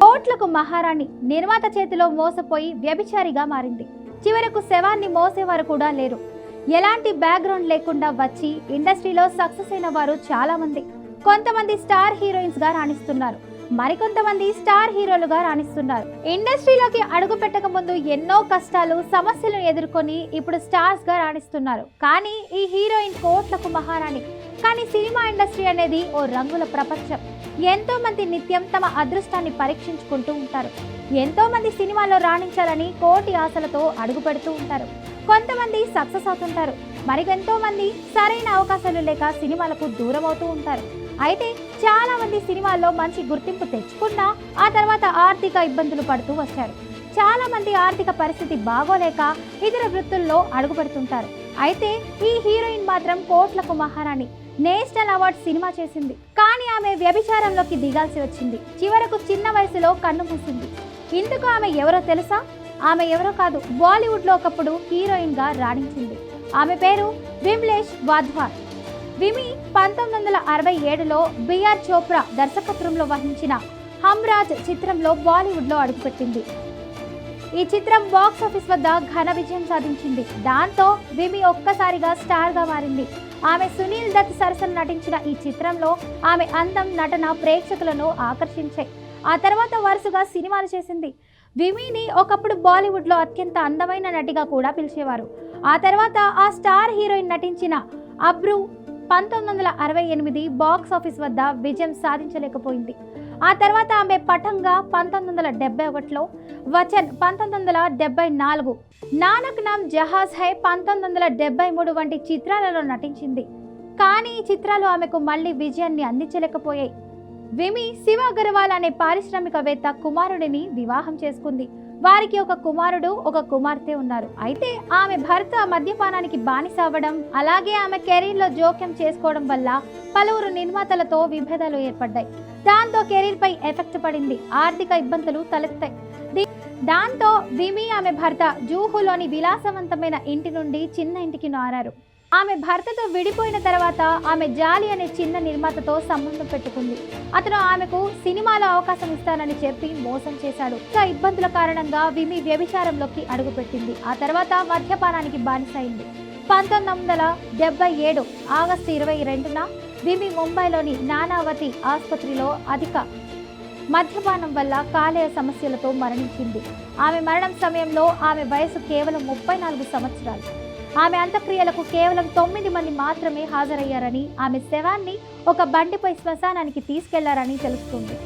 కోట్లకు మహారాణి నిర్మాత చేతిలో మోసపోయి వ్యభిచారిగా మారింది. చివరకు శవాన్ని మోసేవారు కూడా లేరు. ఎలాంటి బ్యాక్గ్రౌండ్ లేకుండా వచ్చి ఇండస్ట్రీలో సక్సెస్ అయిన వారు చాలా మంది. కొంతమంది స్టార్ హీరోయిన్స్గా రాణిస్తున్నారు. మరికొంతమంది స్టార్ హీరోలుగా రాణిస్తున్నారు. ఇండస్ట్రీలోకి అడుగు పెట్టక ముందు ఎన్నో కష్టాలు సమస్యలను ఎదుర్కొని ఇప్పుడు స్టార్స్గా రాణిస్తున్నారు. కానీ ఈ హీరోయిన్ కోట్లకు మహారాణి. కానీ సినిమా ఇండస్ట్రీ అనేది ఓ రంగుల ప్రపంచం. ఎంతో మంది నిత్యం తమ అదృష్టాన్ని పరీక్షించుకుంటూ ఉంటారు. ఎంతో మంది సినిమాలో రాణించాలని కోటి ఆశలతో అడుగు పెడుతూ ఉంటారు. కొంతమంది సక్సెస్ అవుతుంటారు. మరికెంతో మంది సరైన అవకాశాలు లేక సినిమాలకు దూరం అవుతూ ఉంటారు. అయితే చాలా మంది సినిమాల్లో మంచి గుర్తింపు తెచ్చుకున్నా ఆ తర్వాత ఆర్థిక ఇబ్బందులు పడుతూ వచ్చారు. చాలా మంది ఆర్థిక పరిస్థితి బాగోలేక ఇతర వృత్తుల్లో అడుగుపెడుతుంటారు. అయితే ఈ హీరోయిన్ మాత్రం కోట్లకు మహారాణి. నేషనల్ అవార్డ్ సినిమా చేసింది. కానీ ఆమె వ్యభిచారంలోకి దిగాల్సి వచ్చింది. చివరకు చిన్న వయసులో కన్ను మూసింది. ఇందుకు ఆమె ఎవరో తెలుసా? ఆమె ఎవరో కాదు బాలీవుడ్లో ఒకప్పుడు హీరోయిన్గా రాణించింది. ఆమె పేరు విమ్లేష్ వాధ్వార్. విమి పంతొమ్మిది వందల అరవై ఏడులో బిఆర్ చోప్రా దర్శకత్వంలో వహించిన హమ్రాజ్ చిత్రంలో బాలీవుడ్లో అడుగుపెట్టింది. ఈ చిత్రం బాక్స్ ఆఫీస్ వద్ద ఘన విజయం సాధించింది. దాంతో విమి ఒక్కసారిగా స్టార్గా మారింది. ఆమె సునీల్ దత్ సరసన నటించిన ఈ చిత్రంలో ఆమె అందం నటన ప్రేక్షకులను ఆకర్షించాయి. ఆ తర్వాత వరుసగా సినిమాలు చేసింది విమిని ఒకప్పుడు బాలీవుడ్లో అత్యంత అందమైన నటిగా కూడా పిలిచేవారు. ఆ తర్వాత ఆ స్టార్ హీరోయిన్ నటించిన అబ్రు పంతొమ్మిది వందల అరవై ఎనిమిది బాక్స్ ఆఫీస్ వద్ద విజయం సాధించలేకపోయింది. ఆ తర్వాత ఆమె పఠంగా పంతొమ్మిది వందల డెబ్బై ఒకటిలో వచన్ పంతొమ్మిది వందల డెబ్బై నాలుగు నానక్ నామ్ జహాజ్ హై పంతొమ్మిది వందల డెబ్బై మూడు వంటి చిత్రాలలో నటించింది. కానీ ఈ చిత్రాలు ఆమెకు మళ్ళీ విజయాన్ని అందించలేకపోయాయి. విమి శివ అగర్వాల్ అనే పారిశ్రామికవేత్త కుమారుడిని వివాహం చేసుకుంది. వారికి ఒక కుమారుడు ఒక కుమార్తె ఉన్నారు. అయితే ఆమె భర్త మద్యపానానికి బానిస అవ్వడం అలాగే ఆమె కెరీర్లో జోక్యం చేసుకోవడం వల్ల పలువురు నిర్మాతలతో విభేదాలు ఏర్పడ్డాయి. దాంతో కెరీర్ పై ఎఫెక్ట్ పడింది. ఆర్థిక ఇబ్బందులు తలెత్తాయి. దాంతో విమి ఆమె భర్త జూహులోని విలాసవంతమైన ఇంటి నుండి చిన్న ఇంటికి మారారు ఆమె భర్తతో విడిపోయిన తర్వాత ఆమె జాలి అనే చిన్న నిర్మాతతో సంబంధం పెట్టుకుంది. అతను ఆమెకు సినిమాలో అవకాశం ఇస్తానని చెప్పి మోసం చేశాడు. ఇంకా ఇబ్బందుల కారణంగా విమి వ్యభిచారంలోకి అడుగుపెట్టింది. ఆ తర్వాత మద్యపానానికి బానిసైంది. పంతొమ్మిది వందల డెబ్బై ఏడు ఆగస్టు ఇరవై రెండున విమి ముంబైలోని నానావతి ఆసుపత్రిలో అధిక మద్యపానం వల్ల కాలేయ సమస్యలతో మరణించింది. ఆమె మరణం సమయంలో ఆమె వయసు కేవలం ముప్పై నాలుగు సంవత్సరాలు. ఆమె అంత్యక్రియలకు కేవలం తొమ్మిది మంది మాత్రమే హాజరయ్యారని ఆమె శవాన్ని ఒక బండిపై శ్మశానానికి తీసుకెళ్ళారని తెలుస్తుంది.